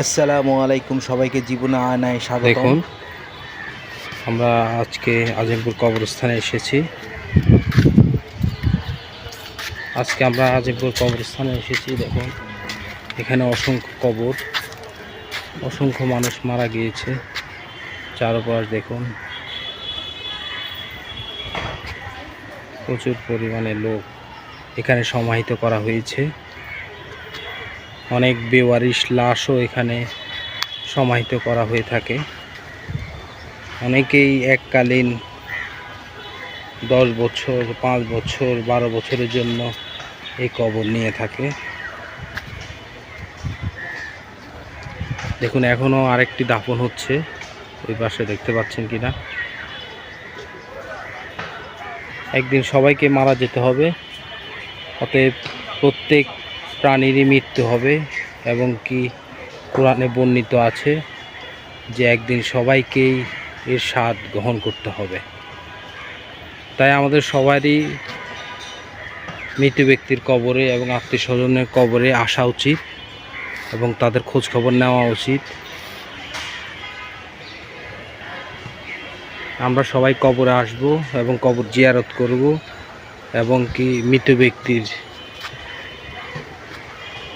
আসসালামু আলাইকুম, সবাইকে জীবনে আয়নায় স্বাগত দেখুন, আমরা আজকে আজিমপুর কবরস্থানে এসেছি। আজকে আমরা আজিমপুর কবরস্থানে এসেছি, দেখুন, এখানে অসংখ্য কবর, অসংখ্য মানুষ মারা গিয়েছে। চারপাশ দেখুন, প্রচুর পরিমাণে লোক এখানে সমাহিত করা হয়েছে। অনেক বেওয়ারিশ লাশও এখানে সমাহিত করা হয়ে থাকে। অনেকেই এককালীন দশ বছর, পাঁচ বছর, বারো বছরের জন্য এই কবর নিয়ে থাকে। দেখুন এখনও আরেকটি দাফন হচ্ছে। ওই পাশে দেখতে পাচ্ছেন কিনা? একদিন সবাইকে মারা যেতে হবে। অতএব প্রত্যেক প্রাণীরই মৃত্যু হবে এবং কি কোরআনে বর্ণিত আছে যে একদিন সবাইকেই এর স্বাদ গ্রহণ করতে হবে। তাই আমাদের সবারই মৃত ব্যক্তির কবরে এবং আত্মীয় স্বজনের কবরে আসা উচিত এবং তাদের খোঁজ খবর নেওয়া উচিত। আমরা সবাই কবরে আসব এবং কবর জিয়ারত করব এবং কি মৃত ব্যক্তির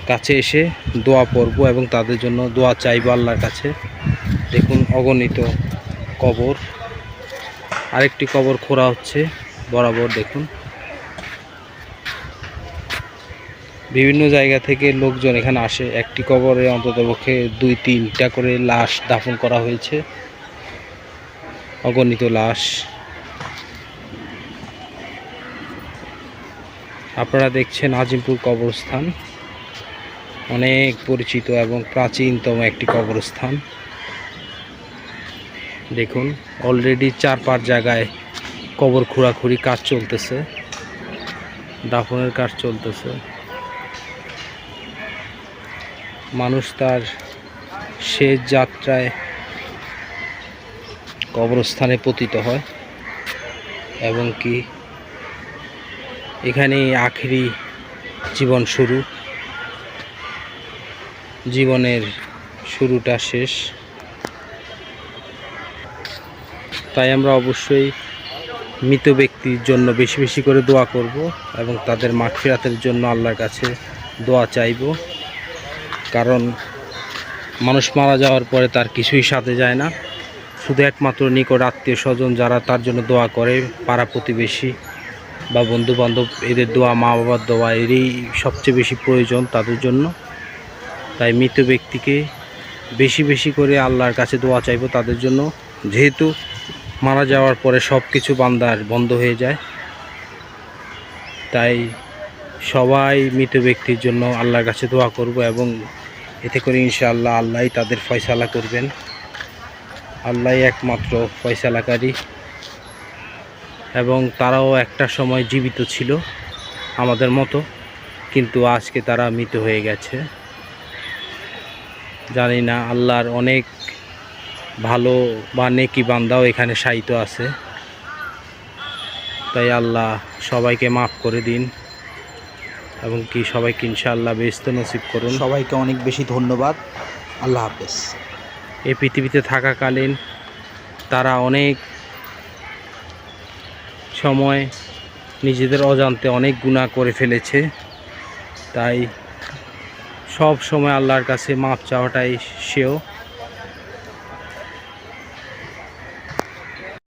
কাছে এসে দোয়া পড়ব এবং তাদের জন্য দোয়া চাইব আল্লাহর কাছে। দেখুন অগণিত কবর। আরেকটি কবর খোঁড়া হচ্ছে, বরাবর দেখুন। বিভিন্ন জায়গা থেকে লোকজন এখানে আসে। একটি কবরে অন্ততপক্ষে দুই, তিনটা করে লাশ দাফন করা হয়েছে। অগণিত লাশ। আপনারা দেখছেন আজিমপুর কবরস্থান। অনেক পরিচিত এবং প্রাচীনতম একটি কবরস্থান। দেখুন অলরেডি চার পাঁচ জায়গায় কবর খোঁড়াখুড়ি কাজ চলতেছে, দাফনের কাজ চলতেছে। মানুষ তার শেষ যাত্রায় কবরস্থানে পতিত হয় এবং কি এখানে আখেরি জীবন শুরু। জীবনের শুরুটা শেষ। তাই আমরা অবশ্যই মৃত ব্যক্তির জন্য বেশি বেশি করে দোয়া করব এবং তাদের মাগফিরাতের জন্য আল্লাহর কাছে দোয়া চাইব। কারণ মানুষ মারা যাওয়ার পরে তার কিছুই সাথে যায় না। শুধু একমাত্র নিকট আত্মীয় স্বজন যারা তার জন্য দোয়া করে, পাড়া প্রতিবেশী বা বন্ধু বান্ধব এদের দোয়া মা বাবার দোয়া এরই সবচেয়ে বেশি প্রয়োজন তাদের জন্য। তাই মৃত ব্যক্তিকে বেশি বেশি করে আল্লাহর কাছে দোয়া চাইব তাদের জন্য। যেহেতু মারা যাওয়ার পরে সব কিছু বান্দার বন্ধ হয়ে যায়। তাই সবাই মৃত ব্যক্তির জন্য আল্লাহর কাছে দোয়া করব এবং এতে করে ইনশাআল্লাহ আল্লাহই তাদের ফয়সালা করবেন। আল্লাহই একমাত্র ফয়সালাকারী এবং তারাও একটা সময় জীবিত ছিল আমাদের মতো, কিন্তু আজকে তারা মৃত হয়ে গেছে। জানি না আল্লাহর অনেক ভালো বা নেকি বান্দাও এখানে সাহিত্য আছে। তাই আল্লাহ সবাইকে মাফ করে দিন এবং কি সবাইকে ইনশাআল্লাহ ব্যস্ত নসিব করুন। সবাইকে অনেক বেশি ধন্যবাদ। আল্লাহ হাফেজ। এই পৃথিবীতে থাকাকালীন তারা অনেক সময় নিজেদের অজান্তে অনেক গুণা করে ফেলেছে। তাই সব সময় আল্লাহর কাছে মাপ চাওয়াটাই সেও।